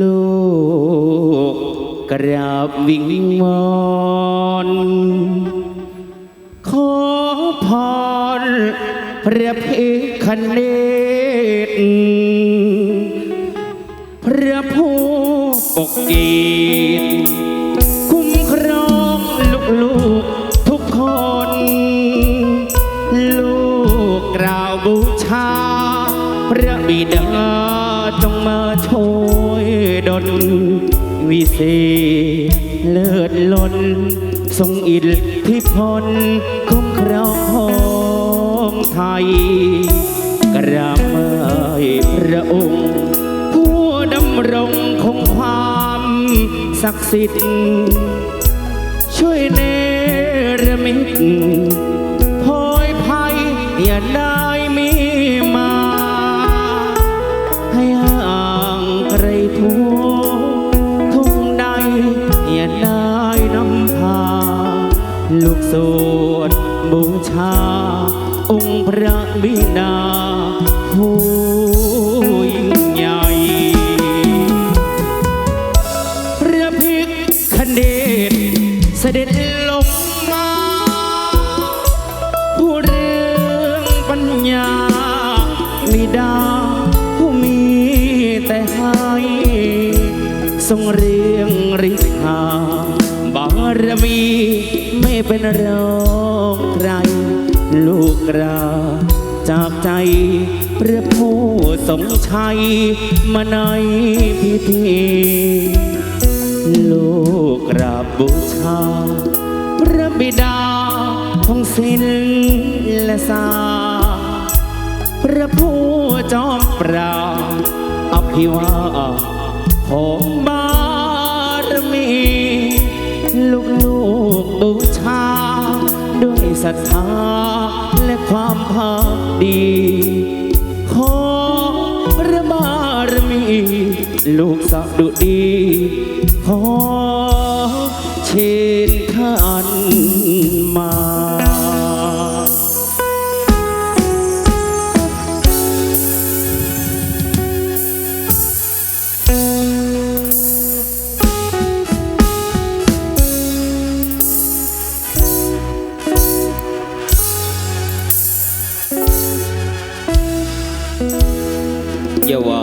ลูกกราบวิงวิงวอนขอพรพระพิคเนตพระผู้ปกเกดคุ้มครองลูกลูกทุกคน ลูกกราบบูชา พระบิดา จงมาช่วยดนวิเศษเลิศล้น ทรงอิทธิพลคุ้มครองของไทย กระเมยพระองค์ ผู้ดำรงคงความศักดิ์สิทธิ์ช่วยเนรมิตพอยภัยอย่าได้ ลูกสวดบูชา องค์พระวินาผู้ยิ่งใหญ่พระพิกคเนตเสด็จลงมา ผู้เรื่องปัญญามิดาผู้มีแต่ให้ทรงเรี รอใคร ลูกราจากใจพระผู้ทรงชัยมาในพิธี ลูกกราบบูชา พระบิดาทองศิลและสาพระผู้จอมปราอภิวาของบา ศรัทธาและความภาคดี ขอพระบารมี ลูกสักดุดี ขอเชื ยวา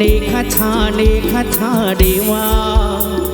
นิคชานิคชาเดวา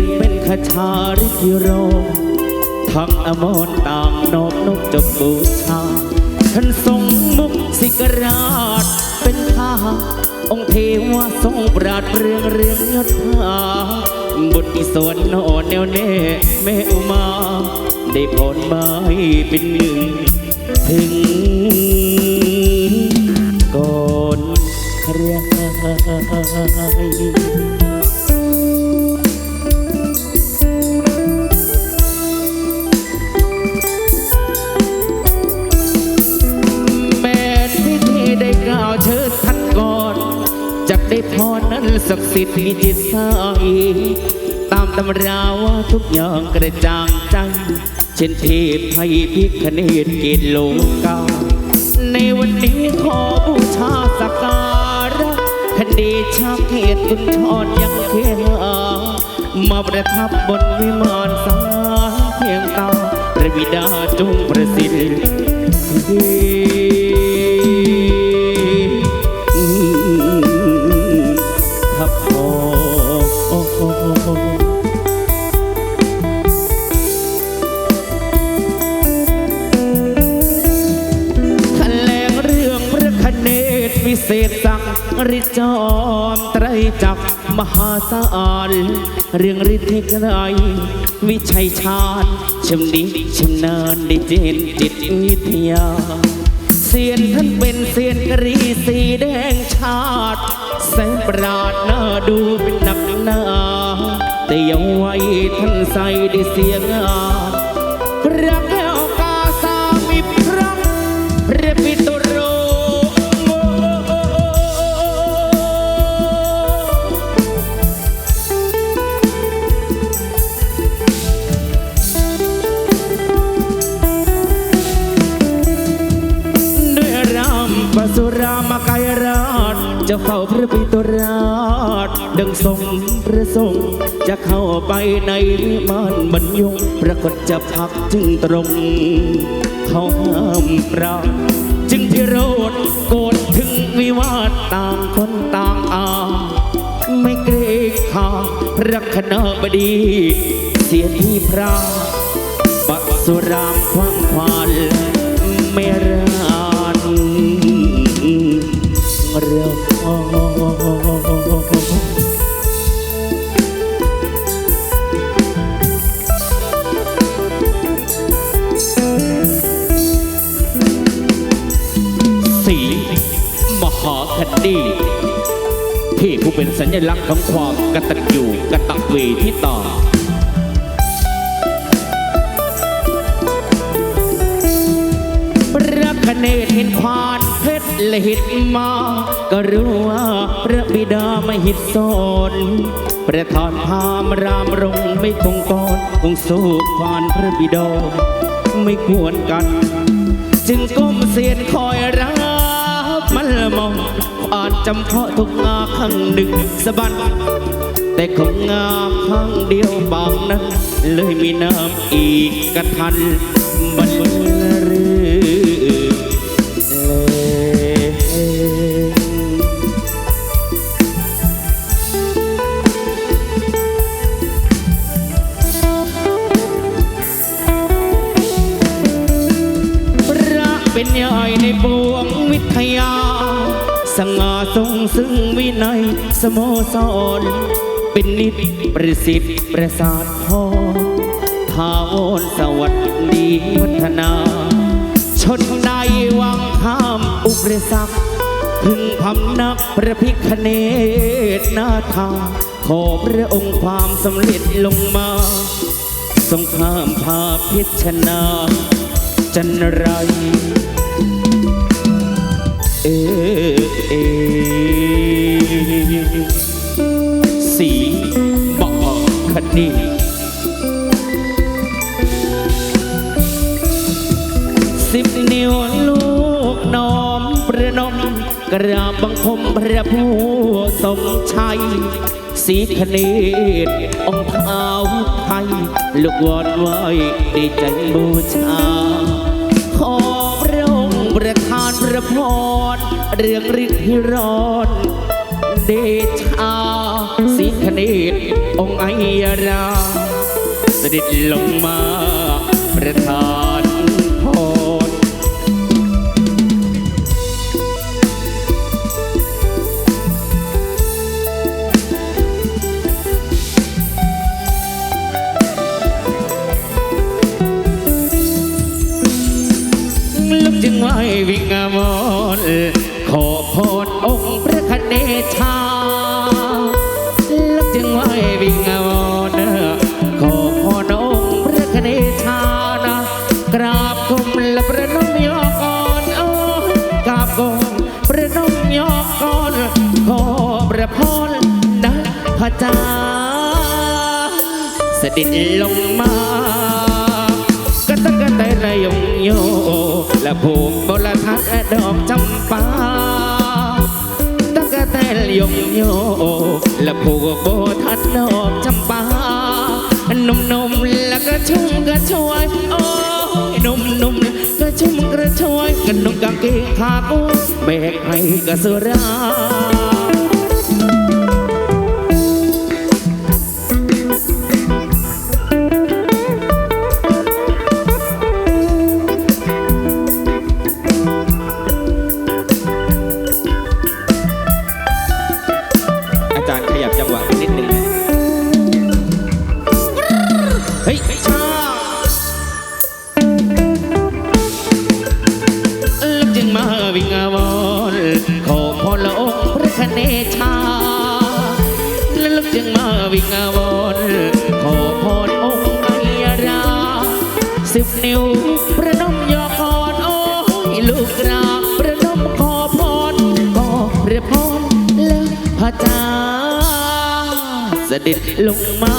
พระศีลเป็นขชาริกิโรทั้งอมรต่างนอบนกจบบูชาท่านทรงมุกสิกราชเป็นข้าองค์เทวาทรงปราดเรืองเรืองยศผาบุตรอิสวนโนแนวแน่แม่อุมา ได้ผลไม้เป็นหนึ่ง ถึงก่อนใคร เชิญท่านก่อนจักได้พรนั้นศักดิ์สิทธิ์มีจิตใสตามตำราว่าทุกอย่างกระจ่างใจเช่นเทพไทยพิคเนตเกตโลกาในวันนี้ขอบูชาสักการะคดีชาเขตตุนทอนยังเขหามาประทับบนวิมานสาเพียงตาหรือระบิดาจงประสิทธิ์ แถลงเรื่องพระคเนศวิเศษสังริจอมไตรจักรมหาศาลเรื่องฤทธิ์ไกรวิชัยชาญชำนิชำนาญได้เจนจิตวิทยาเสียนท่านเป็นเสียนกรีสีแดงชาติ แสงปราดหน้าดูเป็นหนักหนาแต่ยังไว้ท่านใส่ได้เสียงามพระแก้วกาสามิพระพระปิตุโรด้วยรำปสุรามากายราชจะเฝ้าพระ ราชดังทรงพระทรงจะเข้าไปในวิมานบรรยงพระกฏจะพักจึงตรง เขาห้ามปรามจึงพิโรธโกรธถึงวิวาทต่างคนต่างอาไม่เกรงข้าพระคณะบดี เสียที่พระปัสุรามคว้างควานไม่รานเรือ เป็นสัญลักษณ์ของความกตัญญูกตเวทิตาพระคเนศเห็นควานเพชรและหิตมา ก็รู้ว่าพระบิดาไม่หิตสนประทานพามรามรงไม่คงกอนคงสู้ควานพระบิดาไม่ควรกัน จึงก้มเสียนคอยรับ มันละมองอ่านจำเพาะทุกงาข้างหนึ่งสะบัดแต่คงงาข้างเดียวบางนั้นเลยมีน้ำอีกกระทันบันเลย งวินัยสโมสร เป็นนิตประสิทธิ์ประสาทพอทาวรสวัสดีวัฒนา ชนใดวังข้ามอุปสรรคพึงพำนักพระพิคเนตนาทาขอพระองค์ความสำเร็จลงมาสงครามพาพิชนาจันไร บอกคดีสิบนิ้วลูกน้อมประนมกราบบังคมพระผู้ทรงชัยสีคเนตองค์เท้าไทย ลูกวอนไว้ได้ใจบูชา ขอพระองค์ประทานพระพรเรื่องฤทธิ์ร้อน เดชาสีคเนต องค์ไอราเสด็จลงมาประทานพรลุกจึงไหววิงามอนขอพรองค์พระคเนชา จ้าสด็จลงมากะตะกะแตระยงโย และผูกบลทัดดอกจำปาตะกะแตระยงโย และผูกโบทัดดอกจำปาหนุ่มๆแล้วก็ชุ่มกระชวยโอ้ช่วยกันนุ่งกางเกงขากุ้งแบกให้กระสุรา มาวิงวอนขอพรละองค์พระคเนชาแล้วจึงมาวิงวอนขอพรองค์ไมราสิบนิ้วประนมยอพรโอ้ยลูกราประนมขอพรขอพระพรและพระจ้าเสด็จลงมา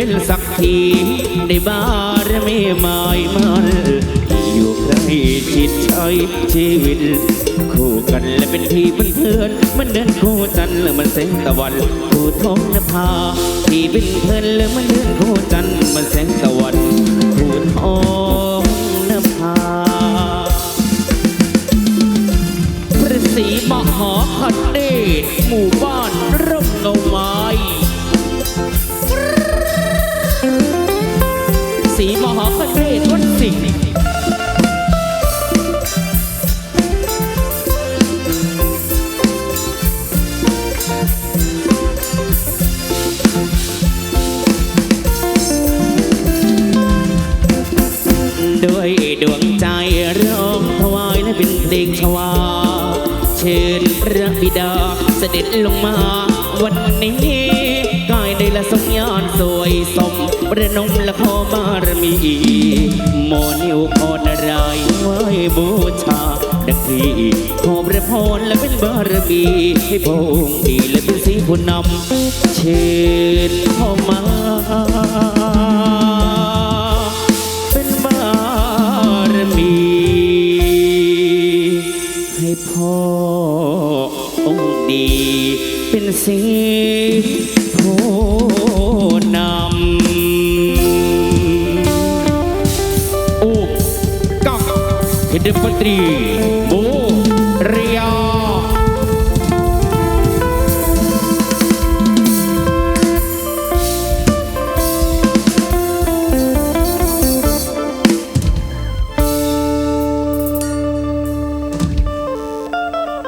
เป็นสักทีในบารมีหมายมันอยู่ใกล้ชิดใช้ชีวิต คู่กันและเป็นพี่เป็นเพื่อน มันเดินคู่จันทร์แล้วมันแสงตะวันคู่ทองนภาพี่เป็นเพื่อนแล้วมันเดินคู่จันทร์มันแสงตะวันคู่ทองนภาพระศรีมหาคันเดชหมู่บ้าน สิงห์ด้วยดวงใจร้องถวายและเป็นเพลงชวา เชิญพระบิดาเสด็จลงมา วันนี้กายได้ละสมยานสวยสม ประนมและขอบารมีหมอนิวพรนารายไหว้บูชาดังที่ขอพระพรและเป็นบารมีให้พระองค์ดีและเป็นสีผู้นำเชิญเข้ามา เป็นบารมี ให้พ่อองค์ดี เป็นสีผู้ำโ